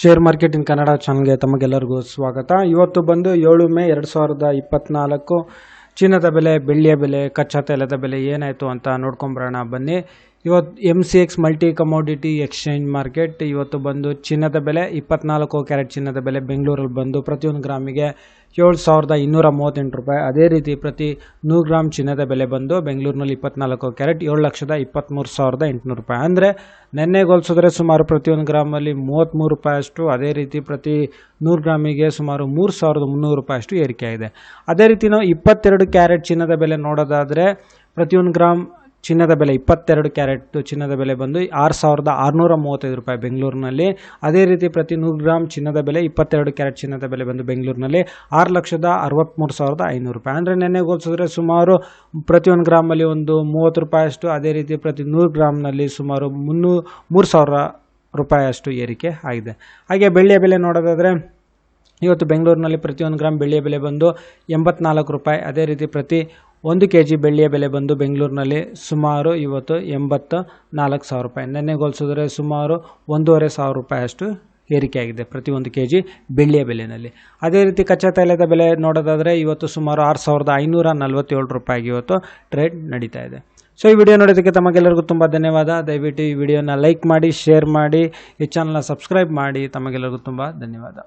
Share market in Kannada ಚಾನಲ್ಗೆ ತಮಗೆಲ್ಲರಿಗೂ ಸ್ವಾಗತ. ಇವತ್ತು ಬಂದು ಏಳು ಮೇ ಎರಡು ಸಾವಿರದ ಇಪ್ಪತ್ನಾಲ್ಕು. ಚಿನ್ನದ ಬೆಲೆ, ಬೆಳ್ಳಿಯ ಬೆಲೆ, ಕಚ್ಚಾ ತೈಲದ ಬೆಲೆ ಏನಾಯಿತು ಅಂತ ನೋಡ್ಕೊಂಬರೋಣ ಬನ್ನಿ. ಇವತ್ತು M C X multi commodity exchange market ಇವತ್ತು ಬಂದು ಚಿನ್ನದ ಬೆಲೆ ಇಪ್ಪತ್ನಾಲ್ಕು ಕ್ಯಾರೆಟ್ ಚಿನ್ನದ ಬೆಲೆ ಬೆಂಗಳೂರಲ್ಲಿ ಬಂದು ಪ್ರತಿಯೊಂದು ಗ್ರಾಮಿಗೆ ಏಳು ಸಾವಿರದ ಇನ್ನೂರ ಮೂವತ್ತೆಂಟು ರೂಪಾಯಿ. ಅದೇ ರೀತಿ ಪ್ರತಿ ನೂರು ಗ್ರಾಮ್ ಚಿನ್ನದ ಬೆಲೆ ಬಂದು ಬೆಂಗಳೂರಿನಲ್ಲಿ ಇಪ್ಪತ್ನಾಲ್ಕು ಕ್ಯಾರೆಟ್ ಏಳು ಲಕ್ಷದ ಇಪ್ಪತ್ತ್ಮೂರು ಸಾವಿರದ ಎಂಟುನೂರು ರೂಪಾಯಿ. ಅಂದರೆ ನೆನ್ನೆ ಹೋಲಿಸಿದ್ರೆ ಸುಮಾರು ಪ್ರತಿಯೊಂದು ಗ್ರಾಮಲ್ಲಿ ಮೂವತ್ತ್ಮೂರು ರೂಪಾಯಿ ಅಷ್ಟು ಅದೇ ರೀತಿ ಪ್ರತಿ ನೂರು ಗ್ರಾಮಿಗೆ ಸುಮಾರು ಮೂರು ಸಾವಿರದ ಮುನ್ನೂರು ರೂಪಾಯಿ ಅಷ್ಟು ಏರಿಕೆ ಆಗಿದೆ. ಅದೇ ರೀತಿ ನಾವು ಇಪ್ಪತ್ತೆರಡು ಕ್ಯಾರೆಟ್ ಚಿನ್ನದ ಬೆಲೆ ನೋಡೋದಾದರೆ ಪ್ರತಿಯೊಂದು ಗ್ರಾಮ್ ಚಿನ್ನದ ಬೆಲೆ ಇಪ್ಪತ್ತೆರಡು ಕ್ಯಾರೆಟ್, ಚಿನ್ನದ ಬೆಲೆ ಬಂದು ಆರು ಸಾವಿರದ ಆರುನೂರ ಮೂವತ್ತೈದು ರೂಪಾಯಿ ಬೆಂಗಳೂರಿನಲ್ಲಿ. ಅದೇ ರೀತಿ ಪ್ರತಿ ನೂರು ಗ್ರಾಮ್ ಚಿನ್ನದ ಬೆಲೆ ಇಪ್ಪತ್ತೆರಡು ಕ್ಯಾರೆಟ್, ಚಿನ್ನದ ಬೆಲೆ ಬಂದು ಬೆಂಗಳೂರಿನಲ್ಲಿ ಆರು ಲಕ್ಷದ ಅರವತ್ತ್ಮೂರು ಸಾವಿರದ ಐನೂರು ರೂಪಾಯಿ. ಅಂದರೆ ನೆನ್ನೆಗೆ ಹೋಲಿಸಿದ್ರೆ ಸುಮಾರು ಪ್ರತಿಯೊಂದು ಗ್ರಾಮಲ್ಲಿ ಒಂದು ಮೂವತ್ತು ರೂಪಾಯಿ ಅಷ್ಟು ಅದೇ ರೀತಿ ಪ್ರತಿ ನೂರು ಗ್ರಾಮ್ನಲ್ಲಿ ಸುಮಾರು ಮುನ್ನೂ, ಮೂರು ಸಾವಿರ ರೂಪಾಯಿಯಷ್ಟು ಏರಿಕೆ ಆಗಿದೆ. ಹಾಗೆ ಬೆಳ್ಳಿಯ ಬೆಲೆ ನೋಡೋದಾದರೆ, ಇವತ್ತು ಬೆಂಗಳೂರಿನಲ್ಲಿ ಪ್ರತಿಯೊಂದು ಗ್ರಾಮ್ ಬೆಳ್ಳಿಯ ಬೆಲೆ ಬಂದು ಎಂಬತ್ನಾಲ್ಕು ರೂಪಾಯಿ. ಅದೇ ರೀತಿ ಪ್ರತಿ ಒಂದು ಕೆ ಜಿ ಬೆಳ್ಳಿಯ ಬೆಲೆ ಬಂದು ಬೆಂಗಳೂರಿನಲ್ಲಿ ಸುಮಾರು ಇವತ್ತು ಎಂಬತ್ತ ನಾಲ್ಕು ಸಾವಿರ ರೂಪಾಯಿ. ನೆನ್ನೆಗೆ ಹೋಲಿಸಿದ್ರೆ ಸುಮಾರು ಒಂದೂವರೆ ಸಾವಿರ ರೂಪಾಯಿ ಅಷ್ಟು ಏರಿಕೆಯಾಗಿದೆ ಪ್ರತಿಯೊಂದು ಕೆ ಜಿ ಬೆಳ್ಳಿಯ ಬೆಲೆಯಲ್ಲಿ. ಅದೇ ರೀತಿ ಕಚ್ಚಾ ತೈಲದ ಬೆಲೆ ನೋಡೋದಾದರೆ ಇವತ್ತು ಸುಮಾರು ಆರು ಸಾವಿರದ ಐನೂರ ನಲವತ್ತೇಳು ರೂಪಾಯಿಗೆ ಇವತ್ತು ಟ್ರೇಡ್ ನಡೀತಾ ಇದೆ. ಸೊ ಈ ವಿಡಿಯೋ ನೋಡೋದಕ್ಕೆ ತಮಗೆಲ್ಲರಿಗೂ ತುಂಬ ಧನ್ಯವಾದ. ದಯವಿಟ್ಟು ಈ ವಿಡಿಯೋನ ಲೈಕ್ ಮಾಡಿ ಶೇರ್ ಮಾಡಿ, ಈ ಚಾನಲ್ನ ಸಬ್ಸ್ಕ್ರೈಬ್ ಮಾಡಿ. ತಮಗೆಲ್ಲರಿಗೂ ತುಂಬ ಧನ್ಯವಾದ.